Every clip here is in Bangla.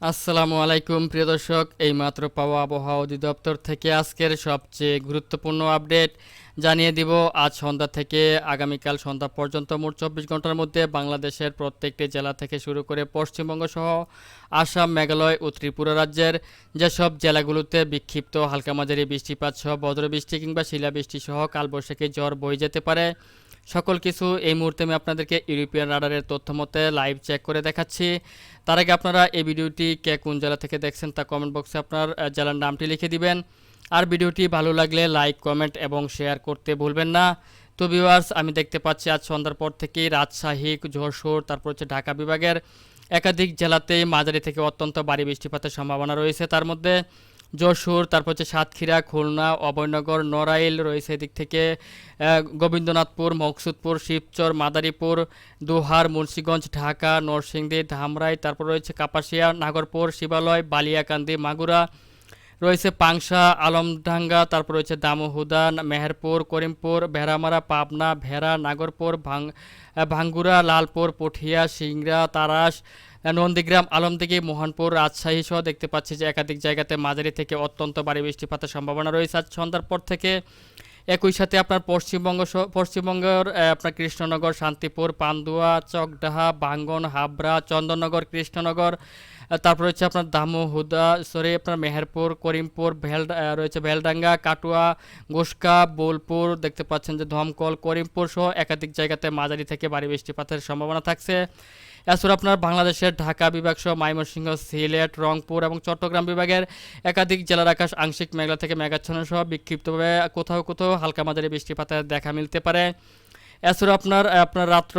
আসসালামু আলাইকুম, প্রিয় দর্শক। এইমাত্র পাওয়া আবহাওয়া অধিদপ্তর থেকে আজকের সবচেয়ে গুরুত্বপূর্ণ আপডেট জানিয়ে দিব। আজ সন্ধ্যা থেকে আগামীকাল সন্ধ্যা পর্যন্ত মোট চব্বিশ ঘণ্টার মধ্যে বাংলাদেশের প্রত্যেকটি জেলা থেকে শুরু করে পশ্চিমবঙ্গ সহ আসাম, মেঘালয় ও ত্রিপুরা রাজ্যের যেসব জেলাগুলোতে বিক্ষিপ্ত হালকা মাঝারি বৃষ্টিপাত সহ বজ্রবৃষ্টি কিংবা শিলাবৃষ্টি সহ কালবৈশাখী জ্বর বয়ে যেতে পারে সকল কিছু এই মুহূর্তে আমি আপনাদেরকে ইউরোপিয়ান রাডারের তথ্য মতে লাইভ চেক করে দেখাচ্ছি। তার আগে আপনারা এই ভিডিওটি কে কোন জেলা থেকে দেখছেন তা কমেন্ট বক্সে আপনার জেলার নামটি লিখে দিবেন। আর ভিডিওটি ভালো লাগলে লাইক কমেন্ট এবং শেয়ার করতে ভুলবেন না। তো ভিউয়ার্স আমি দেখতে পাচ্ছি আজ সন্ধ্যার পর থেকেই রাজশাহী, যশোর, তারপর হচ্ছে ঢাকা বিভাগের একাধিক জেলাতেই মাঝারি থেকে অত্যন্ত ভারী বৃষ্টিপাতের সম্ভাবনা রয়েছে। তার মধ্যে যশোর, তারপর হচ্ছে সাতক্ষীরা, খুলনা, অভয়নগর, নড়াইল রয়েছে এদিক থেকে গোবিন্দনাথপুর, মকসুদপুর, শিবচর, মাদারীপুর, দোহার, মুন্সীগঞ্জ, ঢাকা, নরসিংদী, ধামরাই, তারপর রয়েছে কাপাসিয়া, নাগরপুর, শিবালয়, বালিয়াকান্দি, মাগুরা, রয়েছে পাংশা, আলমডাঙ্গা, তারপর রয়েছে দামোহুদা, মেহেরপুর, করিমপুর, ভেড়ামারা, পাবনা, ভেড়া, নাগরপুর ভাঙ্গুরা, লালপুর, পুঠিয়া, সিংড়া, তারাস নন্দীগ্রাম আলমদিঘি মোহনপুর রাজশাহী সহ দেখতে পাচ্ছি যে একাধিক জায়গাতে মাঝারি থেকে অত্যন্ত ভারী বৃষ্টিপাতের সম্ভাবনা রয়েছে। আজ সন্ধ্যার পর থেকে একই সাথে আপনার পশ্চিমবঙ্গ পশ্চিমবঙ্গের আপনার কৃষ্ণনগর, শান্তিপুর পান্দুয়া চকডাহা, বাঙ্গন, হাবড়া, চন্দননগর, কৃষ্ণনগর তারপর হচ্ছে আপনার দামোহুদা সরি, আপনার মেহেরপুর, করিমপুর ভেল রয়েছে ভেলডাঙ্গা, কাটুয়া, গোসকা, বোলপুর, দেখতে পাচ্ছেন যে ধমকল, করিমপুর সহ একাধিক জায়গাতে মাঝারি থেকে ভারী বৃষ্টিপাতের সম্ভাবনা থাকছে। এছাড়া আপনার বাংলাদেশের ঢাকা বিভাগ সহ ময়মনসিংহ, সিলেট, রংপুর এবং চট্টগ্রাম বিভাগের একাধিক জেলার আকাশ আংশিক মেঘলা থেকে মেঘাচ্ছন্ন সহ বিক্ষিপ্তভাবে কোথাও কোথাও হালকা মাঝারি বৃষ্টিপাতের দেখা মিলতে পারে। এছাড়া আপনার আপনার রাত্র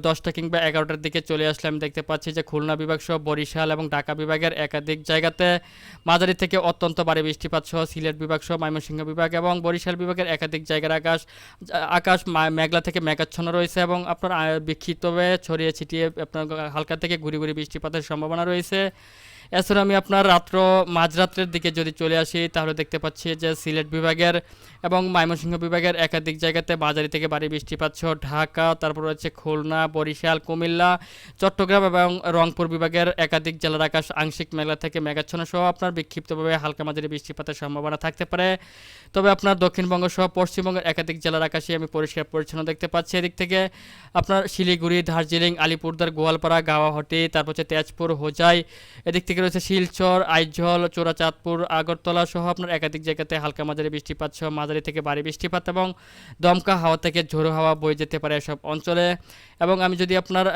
দশটা কিংবা এগারোটার দিকে চলে আসলে আমি দেখতে পাচ্ছি যে খুলনা বিভাগ সহ বরিশাল এবং ঢাকা বিভাগের একাধিক জায়গাতে মাঝারি থেকে অত্যন্ত ভারী বৃষ্টিপাত সহ সিলেট বিভাগ সহ ময়মনসিংহ বিভাগ এবং বরিশাল বিভাগের একাধিক জায়গার আকাশ আকাশ মেঘলা থেকে মেঘাচ্ছন্ন রয়েছে এবং আপনার বিক্ষিপ্তভাবে ছড়িয়ে ছিটিয়ে আপনার হালকা থেকে ঘুরি ঘুরি বৃষ্টিপাতের সম্ভাবনা রয়েছে। এছাড়া আমি আপনার রাত্র মাঝরাত্রের দিকে যদি চলে আসি, তাহলে দেখতে পাচ্ছি যে সিলেট বিভাগের এবং ময়মনসিংহ বিভাগের একাধিক জায়গাতে মাঝারি থেকে ভারী বৃষ্টিপাত সহ ঢাকা, তারপর রয়েছে খুলনা, বরিশাল, কুমিল্লা, চট্টগ্রাম এবং রংপুর বিভাগের একাধিক জেলার আকাশ আংশিক মেঘলা থেকে মেঘাচ্ছন্ন সহ আপনার বিক্ষিপ্তভাবে হালকা মাঝারি বৃষ্টিপাতের সম্ভাবনা থাকতে পারে। তবে আপনার দক্ষিণবঙ্গ সহ পশ্চিমবঙ্গের একাধিক জেলার আকাশে আমি পরিষ্কার পরিচ্ছন্ন দেখতে পাচ্ছি। এদিক থেকে আপনার শিলিগুড়ি, দার্জিলিং আলিপুরদার গোয়ালপাড়া, গাওয়াহটি, তারপর হচ্ছে তেজপুর, হোজাই, এদিক থেকে রয়েছে শিলচর, আইজল, চোরাচাঁদপুর, আগরতলা সহ আপনার একাধিক জায়গাতে হালকা মাঝারি বৃষ্টিপাত সহ মাঝারি থেকে ভারী বৃষ্টিপাত এবং দমকা হাওয়া থেকে ঝোড়ো হাওয়া বয়ে যেতে পারে এসব অঞ্চলে। এবং আমি যদি আপনার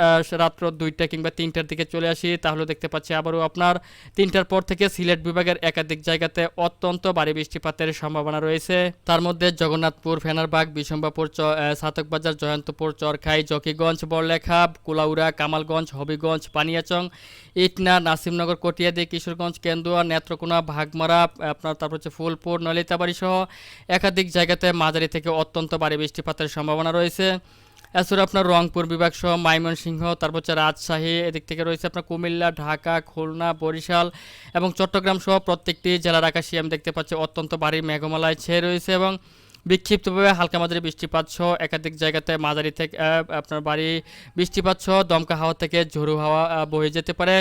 রাত্র দুইটা কিংবা তিনটার দিকে চলে আসি, তাহলে দেখতে পাচ্ছি আবারও আপনার তিনটার পর থেকে সিলেট বিভাগের একাধিক জায়গাতে অত্যন্ত ভারী বৃষ্টিপাতের সম্ভাবনা রয়েছে। তার মধ্যে জগন্নাথপুর, ফেনারবাগ বিশম্বাপুর সাতকবাজার, জয়ন্তপুর, চরখাই, জকিগঞ্জ বড়লেখা কুলাউড়া, কামালগঞ্জ, হবিগঞ্জ, পানিয়াচং, ইটনা, নাসিমনগর, কটিয়াদি, কিশোরগঞ্জ, কেন্দুয়া, নেত্রকোনা, ভাগমারা, আপনার তারপর হচ্ছে ফুলপুর, নলিতাবাড়ি সহ একাধিক জায়গাতে মাঝারি থেকে অত্যন্ত ভারী বৃষ্টিপাতের সম্ভাবনা রয়েছে। এছাড়া আপনার রংপুর বিভাগ সহ ময়মনসিংহ তারপর হচ্ছে রাজশাহী, এদিক থেকে রয়েছে আপনার কুমিল্লা, ঢাকা, খুলনা, বরিশাল এবং চট্টগ্রাম সহ প্রত্যেকটি জেলার আকাশে আমি দেখতে পাচ্ছি অত্যন্ত ভারী মেঘমালায় ছেয়ে রয়েছে এবং বিক্ষিপ্তভাবে হালকা মাঝারি বৃষ্টিপাত সহ একাধিক জায়গাতে মাঝারি থেকে আপনার বাড়ি বৃষ্টিপাত সহ দমকা হাওয়া থেকে ঝোড়ো হাওয়া বয়ে যেতে পারে।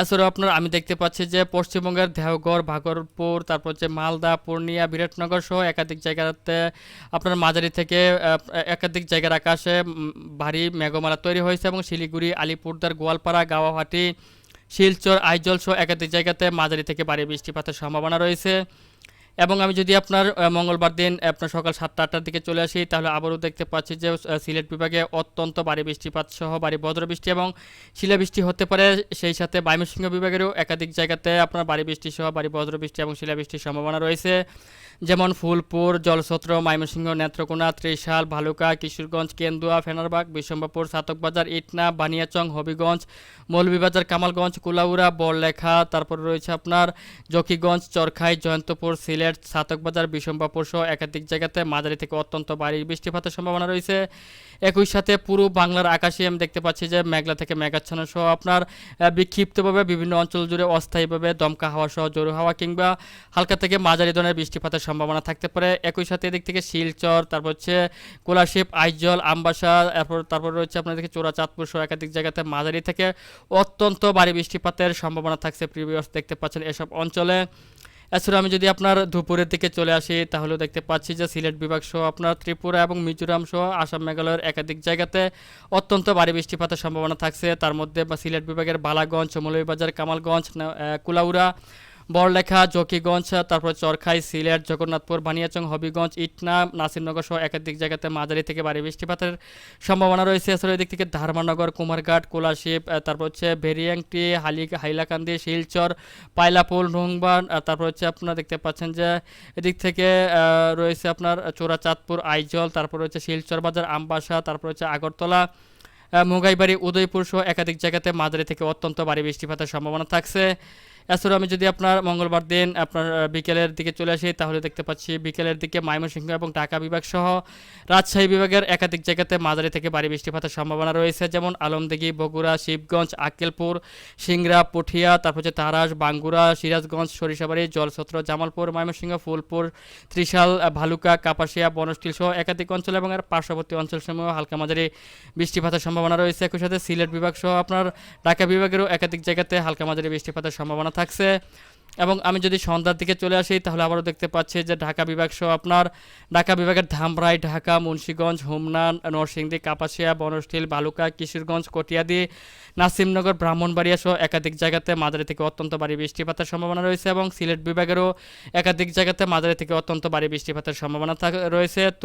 এছাড়াও আপনার, আমি দেখতে পাচ্ছি যে পশ্চিমবঙ্গের দেওঘর, ভাগলপুর, তারপর হচ্ছে মালদা, পূর্ণিয়া, বিরাটনগর সহ একাধিক জায়গাতে আপনার মাঝারি থেকে একাধিক জায়গার আকাশে ভারী মেঘমালা তৈরি হয়েছে এবং শিলিগুড়ি আলিপুরদার গোয়ালপাড়া গাওয়াহাটি শিলচর, আইজল সহ একাধিক জায়গাতে মাঝারি থেকে ভারী বৃষ্টিপাতের সম্ভাবনা রয়েছে। এবং আমি যদি আপনার মঙ্গলবার দিন আপনার সকাল সাতটা আটটার দিকে চলে আসি, তাহলে আবারও দেখতে পাচ্ছি যে সিলেট বিভাগে অত্যন্ত ভারী বৃষ্টিপাত সহ ভারী বজ্রবৃষ্টি এবং শিলাবৃষ্টি হতে পারে। সেই সাথে ময়মনসিংহ বিভাগেরও একাধিক জায়গাতে আপনার ভারী বৃষ্টি সহ ভারী বজ্রবৃষ্টি এবং শিলাবৃষ্টির সম্ভাবনা রয়েছে। যেমন ফুলপুর জলছত্র ময়মনসিংহ, নেত্রকোনা, ত্রিশাল, ভালুকা, কিশোরগঞ্জ, কেন্দুয়া, ফেনারবাগ বিশম্বাপুর সাতকবাজার, ইটনা, বানিয়াচং, হবিগঞ্জ, মৌলভীবাজার, কামালগঞ্জ, কুলাউড়া, বড়লেখা, তারপর রয়েছে আপনার জকিগঞ্জ, চরখাই, জয়ন্তপুর, সিলেট সিলেট ছাতকবাজার সহ একাধিক জায়গাতে মাঝারি থেকে অত্যন্ত ভারী বৃষ্টিপাতের সম্ভাবনা রয়েছে। একই সাথে পুরো বাংলার আকাশে আমি দেখতে পাচ্ছি যে মেঘলা থেকে মেঘাচ্ছন্ন সহ আপনার বিক্ষিপ্তভাবে বিভিন্ন অঞ্চল জুড়ে অস্থায়ীভাবে দমকা হাওয়া সহ জোর হাওয়া কিংবা হালকা থেকে মাঝারি ধরনের বৃষ্টিপাতের সম্ভাবনা থাকতে পারে। একই সাথে এদিক থেকে শিলচর, তারপর হচ্ছে কোলাশিপ, আইজল, আমবাসা তারপর তারপর রয়েছে আপনাদের চোরা, চাঁদপুর সহ একাধিক জায়গাতে মাঝারি থেকে অত্যন্ত ভারী বৃষ্টিপাতের সম্ভাবনা থাকছে। প্রিভিয়াস দেখতে পাচ্ছেন এসব অঞ্চলে। এছাড়া আমি যদি আপনার দুপুরের দিকে চলে আসি তাহলে দেখতে পাচ্ছি যে সিলেট বিভাগ সহ আপনার ত্রিপুরা এবং মিজোরাম সহ আসাম, মেঘালয়ের একাধিক জায়গাতে অত্যন্ত ভারী বৃষ্টিপাতের সম্ভাবনা থাকছে। তার মধ্যে সিলেট বিভাগের বালাগঞ্জ, মৌলভীবাজার, কামালগঞ্জ কুলাউড়া বড়লেখা জকিগঞ্জ তারপর চরখাই সিলেট জগন্নাথপুর বানিয়াচং হবিগঞ্জ ইটনা নাসিরনগর সহ একাধিক জায়গাতে মাঝারি থেকে ভারী বৃষ্টিপাতের সম্ভাবনা রয়েছে। এছাড়া এদিক থেকে ধারমানগর কুমারঘাট কোলাশিপ তারপর হচ্ছে ভেরিয়াংটি হালি হাইলাকান্দি শিলচর পাইলাপুল রুংবান আহ, তারপর হচ্ছে আপনারা দেখতে পাচ্ছেন যে এদিক থেকে রয়েছে আপনার চোরাচাঁদপুর আইজল তারপর হচ্ছে শিলচর বাজার আমবাসা তারপর হচ্ছে আগরতলা মুগাইবাড়ি উদয়পুর সহ একাধিক জায়গাতে মাঝারি থেকে অত্যন্ত ভারী বৃষ্টিপাতের সম্ভাবনা থাকছে। এছাড়াও আমি যদি আপনার মঙ্গলবার দিন আপনার বিকেলের দিকে চলে আসি, তাহলে দেখতে পাচ্ছি বিকেলের দিকে ময়মনসিংহ এবং ঢাকা বিভাগ সহ রাজশাহী বিভাগের একাধিক জায়গাতে মাঝারি থেকে ভারী বৃষ্টিপাতের সম্ভাবনা রয়েছে, যেমন আলমদিঘি, বগুড়া, শিবগঞ্জ, আক্কেলপুর, সিংড়া, পুঠিয়া, তারপর হচ্ছে তারাস, বাঙ্গুরা, সিরাজগঞ্জ, সরিষাবাড়ি জলছত্র জামালপুর, ময়মনসিংহ, ফুলপুর, ত্রিশাল, ভালুকা, কাপাসিয়া বনস্টিল সহ একাধিক অঞ্চল এবং এর পার্শ্ববর্তী অঞ্চলসমূহ হালকা মাঝারি বৃষ্টিপাতের সম্ভাবনা রয়েছে। একই সাথে সিলেট বিভাগ সহ আপনার ঢাকা বিভাগেরও একাধিক জায়গাতে হালকা মাঝারি বৃষ্টিপাতের সম্ভাবনা থাকছে। এবং আমি যদি সন্ধ্যার দিকে চলে আসি, তাহলে আবারও দেখতে পাচ্ছি যে ঢাকা বিভাগ সহ আপনার ঢাকা বিভাগের ধামরাই, ঢাকা, মুন্সীগঞ্জ, হোমনা, নরসিংদী, কাপাসিয়া বনস্টিল বালুকা, কিশোরগঞ্জ, কটিয়াদি, নাসিমনগর, ব্রাহ্মণবাড়িয়া সহ একাধিক জায়গাতে মাঝারি থেকে অত্যন্ত ভারী বৃষ্টিপাতের সম্ভাবনা রয়েছে এবং সিলেট বিভাগেরও একাধিক জায়গাতে মাঝারি থেকে অত্যন্ত ভারী বৃষ্টিপাতের সম্ভাবনা রয়েছে।